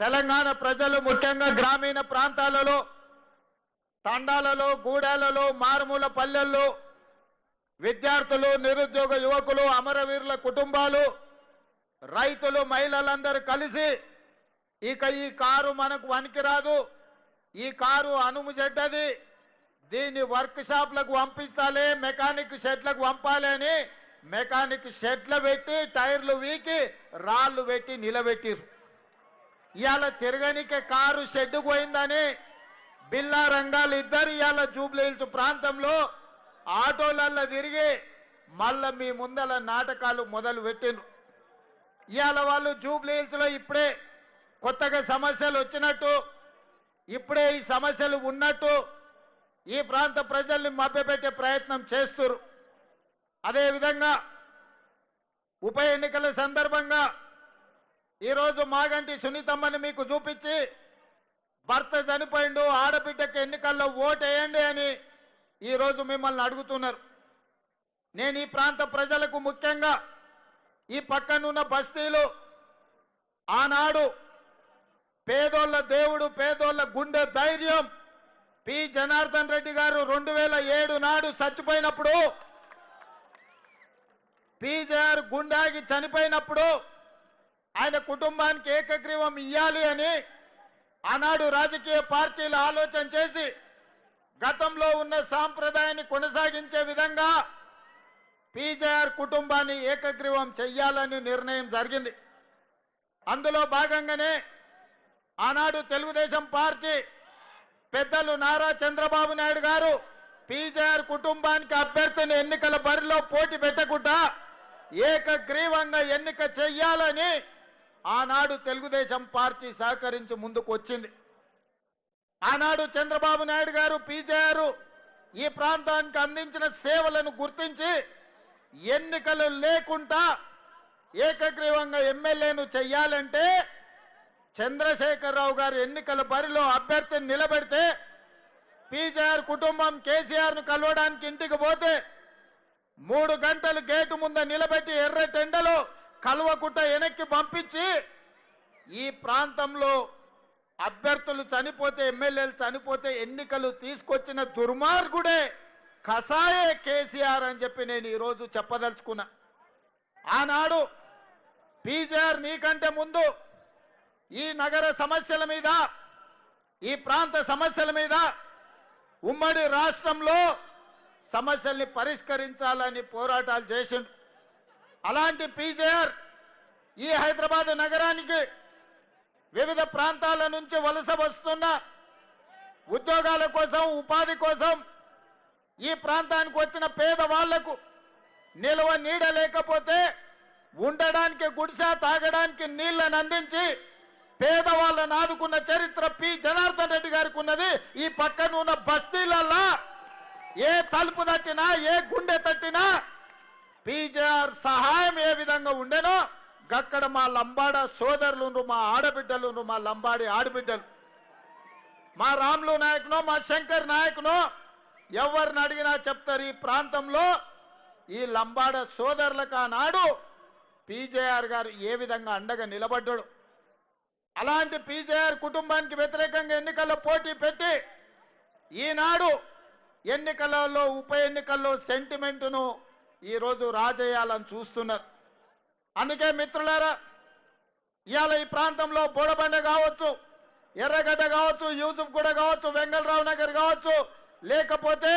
తెలంగాణ ప్రజలు ముఖ్యంగా గ్రామీణ ప్రాంతాలలో తండాలలో గూడాలలో మారుమూల పల్లెల్లో విద్యార్థులు నిరుద్యోగ యువకులు అమరవీరుల కుటుంబాలు రైతులు మహిళలందరూ కలిసి ఇక ఈ కారు మనకు వనికిరాదు ఈ కారు అనుము చెడ్డది. దీన్ని వర్క్ షాప్లకు పంపించాలి మెకానిక్ షెడ్లకు పంపాలి అని మెకానిక్ షెడ్లు పెట్టి టైర్లు వీకి రాళ్ళు పెట్టి నిలబెట్టిరు ఇవాళ తిరగనికే కారు షెడ్ పోయిందని బిల్లా రంగాలు ఇద్దరు ఇవాళ జూబ్లీహిల్స్ ప్రాంతంలో ఆటోలల్లో తిరిగి మళ్ళా మీ ముందల నాటకాలు మొదలు పెట్టిండ్రు. ఇవాళ వాళ్ళు జూబ్లీహిల్స్లో ఇప్పుడే కొత్తగా సమస్యలు వచ్చినట్టు ఇప్పుడే ఈ సమస్యలు ఉన్నట్టు ఈ ప్రాంత ప్రజల్ని మభ్యపెట్టే ప్రయత్నం చేస్తురు అదేవిధంగా ఉప ఎన్నికల సందర్భంగా ఈరోజు మాగంటి సునీతమ్మని మీకు చూపించి భర్త చనిపోయిండు ఆడబిడ్డకి ఎన్నికల్లో ఓటు వేయండి అని ఈరోజు మిమ్మల్ని అడుగుతున్నారు. నేను ఈ ప్రాంత ప్రజలకు ముఖ్యంగా ఈ పక్కనున్న బస్తీలు ఆనాడు పేదోళ్ళ దేవుడు పేదోళ్ళ గుండె ధైర్యం పి. జనార్దన్ రెడ్డి గారు రెండు వేల ఏడు నాడు చచ్చిపోయినప్పుడు పీజేఆర్ గుండాగి చనిపోయినప్పుడు ఆయన కుటుంబానికి ఏకగ్రీవం ఇయ్యాలి అని ఆనాడు రాజకీయ పార్టీలు ఆలోచన చేసి గతంలో ఉన్న సాంప్రదాయాన్ని కొనసాగించే విధంగా పీజేఆర్ కుటుంబాన్ని ఏకగ్రీవం చెయ్యాలని నిర్ణయం జరిగింది. అందులో భాగంగానే ఆనాడు తెలుగుదేశం పార్టీ పెద్దలు నారా చంద్రబాబు నాయుడు గారు పీజేఆర్ కుటుంబానికి అభ్యర్థిని ఎన్నికల బరిలో పోటీ పెట్టకుండా ఏకగ్రీవంగా ఎన్నిక చెయ్యాలని ఆనాడు తెలుగుదేశం పార్టీ సహకరించి ముందుకు వచ్చింది ఆనాడు చంద్రబాబు నాయుడు గారు పీజేఆర్ ఈ ప్రాంతానికి అందించిన సేవలను గుర్తించి ఎన్నికలు లేకుండా ఏకగ్రీవంగా ఎమ్మెల్యేను చెయ్యాలంటే చంద్రశేఖరరావు గారు ఎన్నికల బరిలో అభ్యర్థిని నిలబెడితే పీజేఆర్ కుటుంబం కేసీఆర్ను కలవడానికి ఇంటికి పోతే మూడు గంటలు గేటు ముందు నిలబెట్టి ఎర్ర టెండలో కల్వకుట వెనక్కి పంపించి ఈ ప్రాంతంలో అభ్యర్థులు చనిపోతే ఎమ్మెల్యేలు చనిపోతే ఎన్నికలు తీసుకొచ్చిన దుర్మార్గుడే కసాయే కేసీఆర్ అని చెప్పి నేను ఈరోజు చెప్పదలుచుకున్నా. ఆనాడు పీజీఆర్ నీకంటే ముందు ఈ నగర సమస్యల మీద ఈ ప్రాంత సమస్యల మీద ఉమ్మడి రాష్ట్రంలో సమస్యల్ని పరిష్కరించాలని పోరాటాలు చేసిండు. అలాంటి పీజేఆర్ ఈ హైదరాబాద్ నగరానికి వివిధ ప్రాంతాల నుంచి వలస వస్తున్న ఉద్యోగాల కోసం ఉపాధి కోసం ఈ ప్రాంతానికి వచ్చిన పేదవాళ్ళకు నిల్వ నీడ లేకపోతే ఉండడానికి గుడిసె తాగడానికి నీళ్ళను అందించి పేదవాళ్ళను ఆదుకున్న చరిత్ర పి. జనార్దన్ రెడ్డి గారికి ఉన్నది. ఈ పక్కన ఉన్న బస్తీలల్లా ఏ తలుపు తట్టినా ఏ గుండె తట్టినా పీజేఆర్ సహాయం ఏ విధంగా ఉండేనో గక్కడ మా లంబాడ సోదరులు మా ఆడబిడ్డలు మా లంబాడి ఆడబిడ్డలు. మా రాములు నాయకునో మా శంకర్ నాయకునో ఎవరిని అడిగినా చెప్తారు ఈ ప్రాంతంలో ఈ లంబాడ సోదరులకు ఆనాడు పీజేఆర్ గారు ఏ విధంగా అండగా నిలబడ్డాడు. అలాంటి పీజేఆర్ కుటుంబానికి వ్యతిరేకంగా ఎన్నికల్లో పోటీ పెట్టి ఈనాడు ఎన్నికలలో ఉప ఎన్నికల్లో సెంటిమెంటును ఈరోజు రాజేయాలని చూస్తున్నారు. అందుకే మిత్రులారా ఇవాళ ఈ ప్రాంతంలో బోడబండ కావచ్చు ఎర్రగడ్డ కావచ్చు యూసుఫ్ కూడా కావచ్చు వెంగళరావు నగర్ కావచ్చు లేకపోతే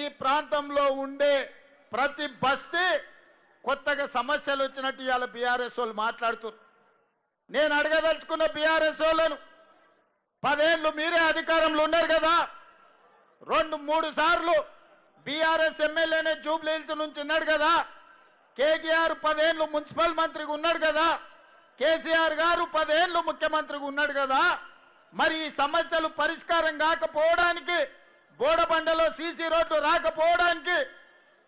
ఈ ప్రాంతంలో ఉండే ప్రతి బస్తీ కొత్తగా సమస్యలు వచ్చినట్టు ఇవాళ బీఆర్ఎస్ వాళ్ళు మాట్లాడుతున్నారు. నేను అడగదలుచుకున్న బీఆర్ఎస్ వాళ్ళను పదేళ్ళు మీరే అధికారంలో ఉన్నారు కదా రెండు మూడు సార్లు బీఆర్ఎస్ ఎమ్మెల్యేనే జూబ్లీహిల్స్ నుంచి ఉన్నాడు కదా. కేటీఆర్ పదేళ్ళు మున్సిపల్ మంత్రిగా ఉన్నాడు కదా. కేసీఆర్ గారు పదేళ్ళు ముఖ్యమంత్రిగా ఉన్నాడు కదా. మరి ఈ సమస్యలు పరిష్కారం కాకపోవడానికి బోడబండలో సీసీ రోడ్లు రాకపోవడానికి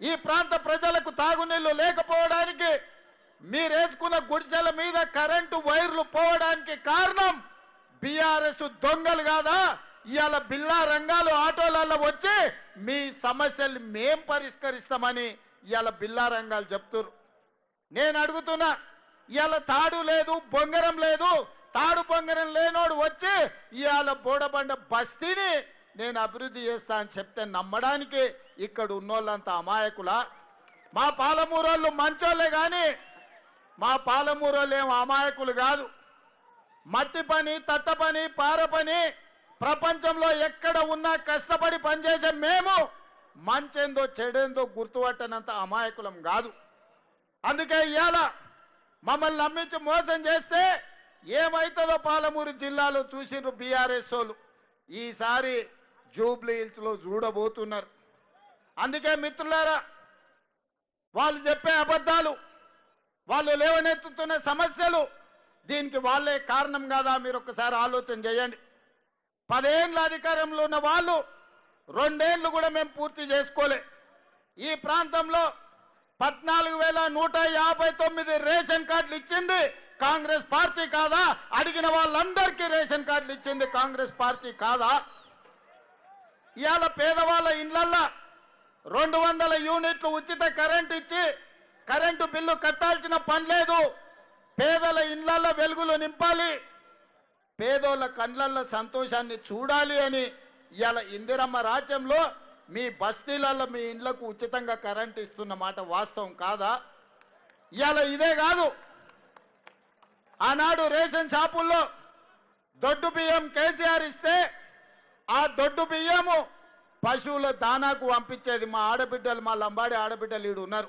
ఈ ప్రాంత ప్రజలకు తాగునీళ్ళు లేకపోవడానికి మీరేసుకున్న గుడిసెల మీద కరెంటు వైర్లు పోవడానికి కారణం బీఆర్ఎస్ దొంగలు కాదా? ఇవాళ బిల్లా రంగాలు ఆటోలలో వచ్చి మీ సమస్యలు మేం పరిష్కరిస్తామని ఇవాళ బిల్లా రంగాలు చెప్తున్నారు నేను అడుగుతున్నా ఇవాళ తాడు లేదు బొంగరం లేదు తాడు బొంగరం లేనోడు వచ్చి ఇవాళ బోడబండ బస్తీని నేను అభివృద్ధి చేస్తా అని చెప్తే నమ్మడానికి ఇక్కడ ఉన్నోళ్ళంతా అమాయకులా? మా పాలమూరోళ్ళు మంచోళ్ళే కానీ మా పాలమూరోళ్ళు ఏం అమాయకులు కాదు. మట్టి పని తట్ట పని పార పని ప్రపంచంలో ఎక్కడ ఉన్నా కష్టపడి పనిచేసే మేము మంచేందో చెడేందో గుర్తుపట్టనంత అమాయకులం కాదు. అందుకే ఇవాళ మమ్మల్ని నమ్మించి మోసం చేస్తే ఏమైతుందో పాలమూరు జిల్లాలో చూసిండ్రు బీఆర్ఎస్ వాళ్ళు. ఈసారి జూబ్లీ హిల్స్లో చూడబోతున్నారు. అందుకే మిత్రులారా వాళ్ళు చెప్పే అబద్ధాలు వాళ్ళు లేవనెత్తుతున్న సమస్యలు దీనికి వాళ్ళే కారణం కాదా? మీరు ఒకసారి ఆలోచన చేయండి. పదేండ్ల అధికారంలో ఉన్న వాళ్ళు రెండేళ్ళు కూడా మేము పూర్తి చేసుకోలే. ఈ ప్రాంతంలో పద్నాలుగు వేల నూట యాభై తొమ్మిది రేషన్ కార్డులు ఇచ్చింది కాంగ్రెస్ పార్టీ కాదా? అడిగిన వాళ్ళందరికీ రేషన్ కార్డులు ఇచ్చింది కాంగ్రెస్ పార్టీ కాదా? ఇవాళ పేదవాళ్ళ ఇండ్లల్లో రెండు వందల యూనిట్లు ఉచిత కరెంట్ ఇచ్చి కరెంటు బిల్లు కట్టాల్సిన పని లేదు. పేదల ఇండ్లల్లో వెలుగులు నింపాలి. పేదోళ్ళ కండ్లల్లో సంతోషాన్ని చూడాలి అని ఇవాళ ఇందిరమ్మ రాజ్యంలో మీ బస్తీలలో మీ ఇండ్లకు ఉచితంగా కరెంట్ ఇస్తున్న మాట వాస్తవం కాదా? ఇవాళ ఇదే కాదు. ఆనాడు రేషన్ షాపుల్లో దొడ్డు బియ్యం కేసీఆర్ ఇస్తే ఆ దొడ్డు బియ్యము పశువుల దానాకు పంపించేది మా ఆడబిడ్డలు మా లంబాడి ఆడబిడ్డలు ఈడు ఉన్నారు.